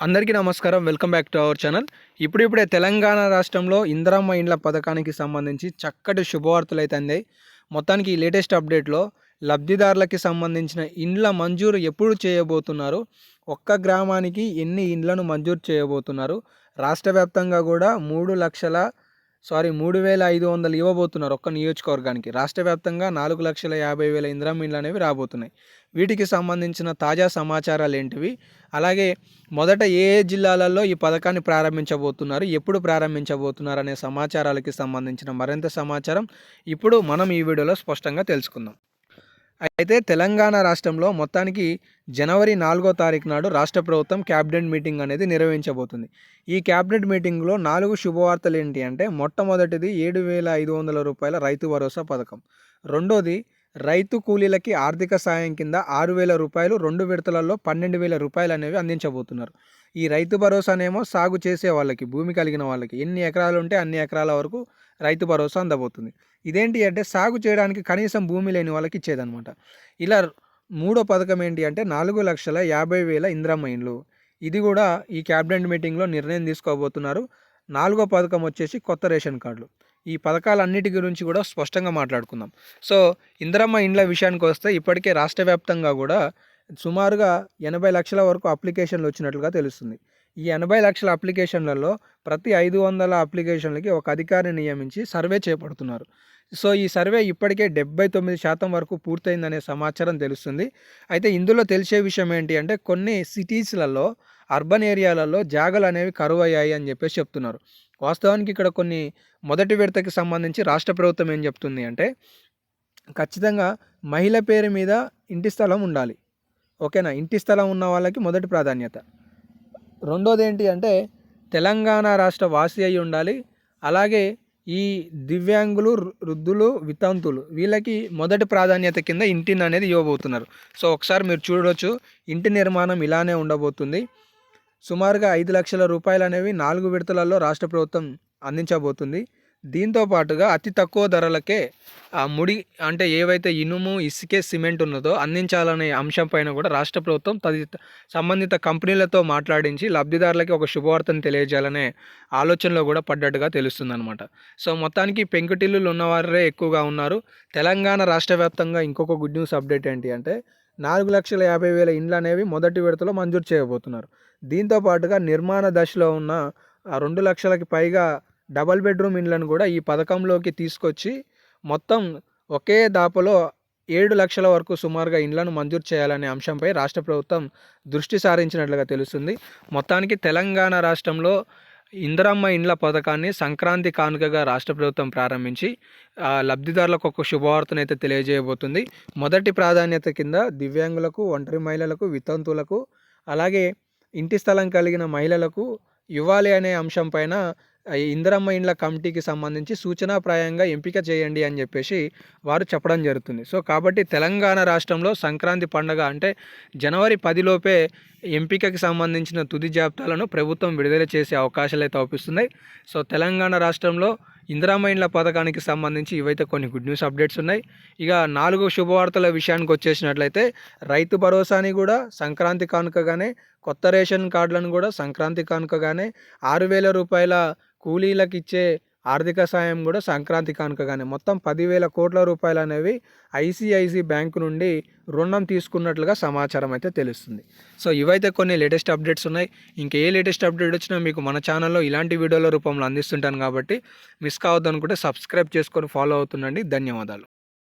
అందరికీ నమస్కారం. Welcome back to our channel. ఇప్పుడిప్పుడే తెలంగాణ రాష్ట్రంలో ఇందిరమ్మ ఇండ్ల పథకానికి సంబంధించి చక్కటి శుభవార్తలు అయితే అందాయి. మొత్తానికి ఈ లేటెస్ట్ అప్డేట్లో లబ్ధిదారులకి సంబంధించిన ఇండ్ల మంజూరు ఎప్పుడు చేయబోతున్నారు? ఒక్క గ్రామానికి ఎన్ని ఇండ్లను మంజూరు చేయబోతున్నారు? రాష్ట్ర వ్యాప్తంగా కూడా మూడు లక్షల సారీ మూడు వేల ఐదు వందలు ఇవ్వబోతున్నారు ఒక్క నియోజకవర్గానికి. రాష్ట్ర వ్యాప్తంగా నాలుగు లక్షల యాభై వేల ఇంద్రామీన్లు అనేవి రాబోతున్నాయి. వీటికి సంబంధించిన తాజా సమాచారాలు ఏంటివి? అలాగే మొదట ఏ ఏ జిల్లాలలో ఈ పథకాన్ని ప్రారంభించబోతున్నారు? ఎప్పుడు ప్రారంభించబోతున్నారు అనే సమాచారాలకి సంబంధించిన మరింత సమాచారం ఇప్పుడు మనం ఈ వీడియోలో స్పష్టంగా తెలుసుకుందాం. అయితే తెలంగాణ రాష్ట్రంలో మొత్తానికి జనవరి నాలుగో తారీఖు నాడు రాష్ట్ర ప్రభుత్వం క్యాబినెట్ మీటింగ్ అనేది నిర్వహించబోతుంది. ఈ క్యాబినెట్ మీటింగ్లో నాలుగు శుభవార్తలు ఏంటి అంటే మొట్టమొదటిది ఏడు వేల ఐదు వందల రూపాయల రైతు భరోసా పథకం. రెండోది రైతు కూలీలకి ఆర్థిక సాయం కింద ఆరు వేల రూపాయలు రెండు విడతలలో పన్నెండు వేల రూపాయలు అనేవి అందించబోతున్నారు. ఈ రైతు భరోసానేమో సాగు చేసే వాళ్ళకి భూమి కలిగిన వాళ్ళకి ఎన్ని ఎకరాలు ఉంటే అన్ని ఎకరాల వరకు రైతు భరోసా అందబోతుంది. ఇదేంటి అంటే సాగు చేయడానికి కనీసం భూమి లేని వాళ్ళకి ఇచ్చేదనమాట ఇలా మూడో పథకం ఏంటి అంటే నాలుగు లక్షల యాభై వేల ఇంద్రమ్మ ఇండ్లు. ఇది కూడా ఈ క్యాబినెట్ మీటింగ్లో నిర్ణయం తీసుకోబోతున్నారు. నాలుగో పథకం వచ్చేసి కొత్త రేషన్ కార్డులు. ఈ పథకాలన్నిటి గురించి కూడా స్పష్టంగా మాట్లాడుకుందాం. సో ఇందిరమ్మ ఇండ్ల విషయానికి వస్తే ఇప్పటికే రాష్ట్ర వ్యాప్తంగా కూడా సుమారుగా ఎనభై లక్షల వరకు అప్లికేషన్లు వచ్చినట్లుగా తెలుస్తుంది. ఈ ఎనభై లక్షల అప్లికేషన్లలో ప్రతి ఐదు వందల అప్లికేషన్లకి ఒక అధికారిని నియమించి సర్వే చేపడుతున్నారు. సో ఈ సర్వే ఇప్పటికే డెబ్బై తొమ్మిది శాతం వరకు పూర్తయిందనే సమాచారం తెలుస్తుంది. అయితే ఇందులో తెలిసే విషయం ఏంటి అంటే కొన్ని సిటీస్లలో అర్బన్ ఏరియాలలో జాగలు అనేవి కరువు అయ్యాయి అని చెప్పేసి చెప్తున్నారు. వాస్తవానికి ఇక్కడ కొన్ని మొదటి విడతకి సంబంధించి రాష్ట్ర ప్రభుత్వం ఏం చెప్తుంది అంటే ఖచ్చితంగా మహిళ పేరు మీద ఇంటి స్థలం ఉండాలి. ఓకేనా? ఇంటి స్థలం ఉన్న వాళ్ళకి మొదటి ప్రాధాన్యత. రెండోది ఏంటి అంటే తెలంగాణ రాష్ట్ర వాసి అయి ఉండాలి. అలాగే ఈ దివ్యాంగులు వృద్ధులు వితంతులు వీళ్ళకి మొదటి ప్రాధాన్యత కింద ఇంటిని అనేది ఇవ్వబోతున్నారు. సో ఒకసారి మీరు చూడవచ్చు ఇంటి నిర్మాణం ఇలానే ఉండబోతుంది. సుమారుగా ఐదు లక్షల రూపాయలు అనేవి నాలుగు విడతలలో రాష్ట్ర ప్రభుత్వం అందించబోతుంది. దీంతో పాటుగా అతి తక్కువ ధరలకే ఆ ముడి అంటే ఏవైతే ఇనుము ఇసుకే సిమెంట్ ఉన్నదో అందించాలనే అంశం పైన కూడా రాష్ట్ర ప్రభుత్వం తది సంబంధిత కంపెనీలతో మాట్లాడించి లబ్ధిదారులకి ఒక శుభవార్తను తెలియజేయాలనే ఆలోచనలో కూడా పడ్డట్టుగా తెలుస్తుందన్నమాట. సో మొత్తానికి పెంకుటిల్లులు ఉన్నవారే ఎక్కువగా ఉన్నారు. తెలంగాణ రాష్ట్ర వ్యాప్తంగా ఇంకొక గుడ్ న్యూస్ అప్డేట్ ఏంటి అంటే నాలుగు లక్షల యాభై వేల ఇండ్లు అనేవి మొదటి విడతలో మంజూరు చేయబోతున్నారు. దీంతో పాటుగా నిర్మాణ దశలో ఉన్న రెండు లక్షలకి పైగా డబల్ బెడ్రూమ్ ఇండ్లను కూడా ఈ పథకంలోకి తీసుకొచ్చి మొత్తం ఒకే దాపలో ఏడు లక్షల వరకు సుమారుగా ఇండ్లను మంజూరు చేయాలనే అంశంపై రాష్ట్ర ప్రభుత్వం దృష్టి సారించినట్లుగా తెలుస్తుంది. మొత్తానికి తెలంగాణ రాష్ట్రంలో ఇందిరమ్మ ఇండ్ల పథకాన్ని సంక్రాంతి కానుకగా రాష్ట్ర ప్రభుత్వం ప్రారంభించి లబ్ధిదారులకు ఒక శుభవార్తను అయితే తెలియజేయబోతుంది. మొదటి ప్రాధాన్యత కింద దివ్యాంగులకు ఒంటరి మహిళలకు వితంతులకు అలాగే ఇంటి స్థలం కలిగిన మహిళలకు ఇవ్వాలి అనే అంశం పైన ఇందిరమ్మ ఇండ్ల కమిటీకి సంబంధించి సూచనాప్రాయంగా ఎంపిక చేయండి అని చెప్పేసి వారు చెప్పడం జరుగుతుంది. సో కాబట్టి తెలంగాణ రాష్ట్రంలో సంక్రాంతి పండగ అంటే జనవరి పదిలోపే ఎంపికకి సంబంధించిన తుది జాబితాలను ప్రభుత్వం విడుదల చేసే అవకాశాలు అయితే అవుపిస్తున్నాయి సో తెలంగాణ రాష్ట్రంలో ఇందిరామైండ్ల పథకానికి సంబంధించి ఇవైతే కొన్ని గుడ్ న్యూస్ అప్డేట్స్ ఉన్నాయి. ఇక నాలుగు శుభవార్తల విషయానికి వచ్చేసినట్లయితే రైతు భరోసాని కూడా సంక్రాంతి కానుకగానే కొత్త రేషన్ కార్డులను కూడా సంక్రాంతి కానుకగానే ఆరు వేల రూపాయల కూలీలకు ఇచ్చే ఆర్థిక సాయం కూడా సంక్రాంతి కానుకగానే. మొత్తం పదివేల కోట్ల రూపాయలు అనేవి ఐసిఐసి బ్యాంకు నుండి రుణం తీసుకున్నట్లుగా సమాచారం అయితే తెలుస్తుంది. సో ఇవైతే కొన్ని లేటెస్ట్ అప్డేట్స్ ఉన్నాయి. ఇంకా ఏ లేటెస్ట్ అప్డేట్ వచ్చినా మీకు మన ఛానల్లో ఇలాంటి వీడియోల రూపంలో అందిస్తుంటాను కాబట్టి మిస్ కావద్దు అనుకుంటే సబ్స్క్రైబ్ చేసుకొని ఫాలో అవుతుండండి. ధన్యవాదాలు.